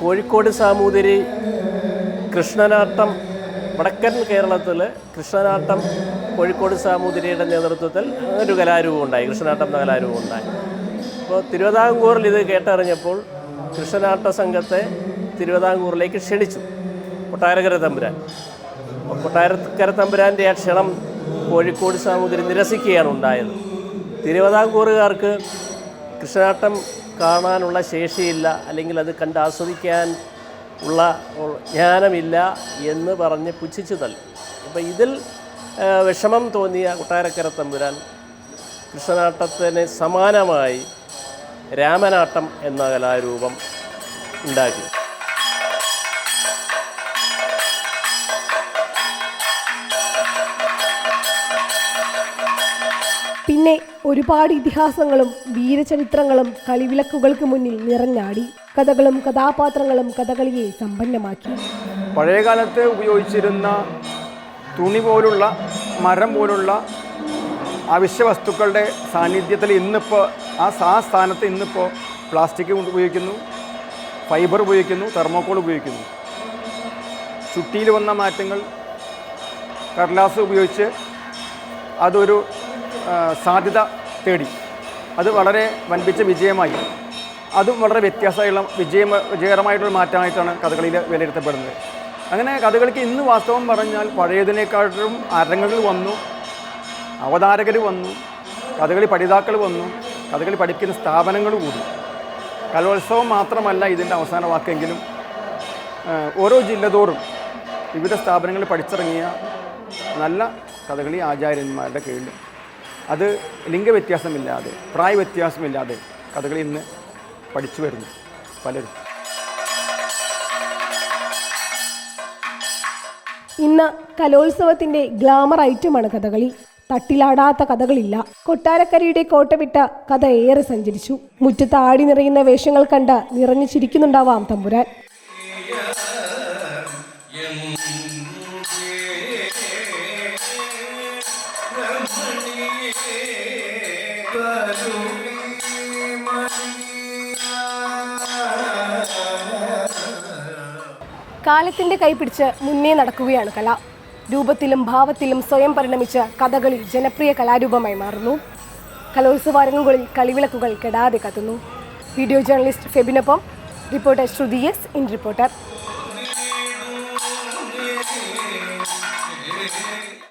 കോഴിക്കോട് സാമൂതിരി കൃഷ്ണനാട്ടം വടക്കൻ കേരളത്തിൽ കൃഷ്ണനാട്ടം കോഴിക്കോട് സാമൂതിരിയുടെ നേതൃത്വത്തിൽ ഒരു കലാരൂപം ഉണ്ടായി കൃഷ്ണനാട്ടം എന്ന കലാരൂപം ഉണ്ടായി. അപ്പോൾ തിരുവിതാംകൂറിൽ ഇത് കേട്ടറിഞ്ഞപ്പോൾ കൃഷ്ണനാട്ട സംഘത്തെ തിരുവിതാംകൂറിലേക്ക് ക്ഷണിച്ചു. കൊട്ടാരക്കര തമ്പുരാൻ. കൊട്ടാരക്കര തമ്പുരാന്റെ ആ ക്ഷണം കോഴിക്കോട് സാമൂതിരി നിരസിക്കുകയാണ് ഉണ്ടായത്. തിരുവിതാംകൂറുകാർക്ക് കൃഷ്ണനാട്ടം കാണാനുള്ള ശേഷിയില്ല അല്ലെങ്കിൽ അത് കണ്ട് ആസ്വദിക്കാൻ ഉള്ള ഉള്ള ജ്ഞാനമില്ല എന്ന് പറഞ്ഞ് പുച്ഛിച്ചു തള്ളി. അപ്പോൾ ഇതിൽ വിഷമം തോന്നിയ കൊട്ടാരക്കര തമ്പുരാൻ കൃഷ്ണനാട്ടത്തിന് സമാനമായി രാമനാട്ടം എന്ന കലാരൂപം ഉണ്ടാക്കി. പിന്നെ ഒരുപാട് ഇതിഹാസങ്ങളും വീരചരിത്രങ്ങളും കളിവിളക്കുകൾക്ക് മുന്നിൽ നിറഞ്ഞാടി. കഥകളും കഥാപാത്രങ്ങളും കഥകളിയെ സമ്പന്നമാക്കി. പഴയകാലത്ത് ഉപയോഗിച്ചിരുന്ന തുണി പോലുള്ള മരം പോലുള്ള അവശ്യ വസ്തുക്കളുടെ സാന്നിധ്യത്തിൽ ഇന്നിപ്പോൾ ആ ആ സ്ഥാനത്ത് ഇന്നിപ്പോൾ പ്ലാസ്റ്റിക് ഉപയോഗിക്കുന്നു ഫൈബർ ഉപയോഗിക്കുന്നു തെർമോക്കോൾ ഉപയോഗിക്കുന്നു. ചുട്ടിയിൽ വന്ന മാറ്റങ്ങൾ കടലാസ് ഉപയോഗിച്ച് അതൊരു സാധ്യത തേടി. അത് വളരെ വൻപിച്ച വിജയമായി. അതും വളരെ വ്യത്യാസമായുള്ള വിജയം വിജയകരമായിട്ടുള്ള മാറ്റമായിട്ടാണ് കഥകളിയിൽ വിലയിരുത്തപ്പെടുന്നത്. അങ്ങനെ കഥകളിക്ക് ഇന്ന് വാസ്തവം പറഞ്ഞാൽ പഴയതിനേക്കാളും അരങ്ങുകൾ വന്നു അവതാരകർ വന്നു കഥകളി പഠിതാക്കൾ വന്നു കഥകളി പഠിക്കുന്ന സ്ഥാപനങ്ങൾ കൂടി. കലോത്സവം മാത്രമല്ല ഇതിന്റെ അവസാന വാക്കെങ്കിലും ഓരോ ജില്ലതോറും വിവിധ സ്ഥാപനങ്ങളിൽ പഠിച്ചിറങ്ങിയ നല്ല കഥകളി ആചാര്യന്മാരുടെ കീഴിൽ. അത് ലിംഗവ്യത്യാസമില്ലാതെ പ്രായ വ്യത്യാസമില്ലാതെ കഥകളി ഇന്ന് പഠിച്ചു വരുന്നു പലരും. ഇന്ന് കലോത്സവത്തിന്റെ ഗ്ലാമർ ഐറ്റമാണ് കഥകളി. തട്ടിലാടാത്ത കഥകളില്ല. കൊട്ടാരക്കരയുടെ കോട്ട വിട്ട കഥ ഏറെ സഞ്ചരിച്ചു. മുറ്റത്ത് ആടി നിറയുന്ന വേഷങ്ങൾ കണ്ട് നിറഞ്ഞു ചിരിക്കുന്നുണ്ടാവാം തമ്പുരാൻ. കാലത്തിന്റെ കൈപിടിച്ച് മുന്നേ നടക്കുകയാണ് കല. രൂപത്തിലും ഭാവത്തിലും സ്വയം പരിണമിച്ച കഥകളി ജനപ്രിയ കലാരൂപമായി മാറുന്നു. കലോത്സവാരങ്ങളിൽ കളിവിളക്കുകൾ കെടാതെ കത്തുന്നു. Video journalist ഫെബിനൊപ്പം reporter Shruthi S in reporter.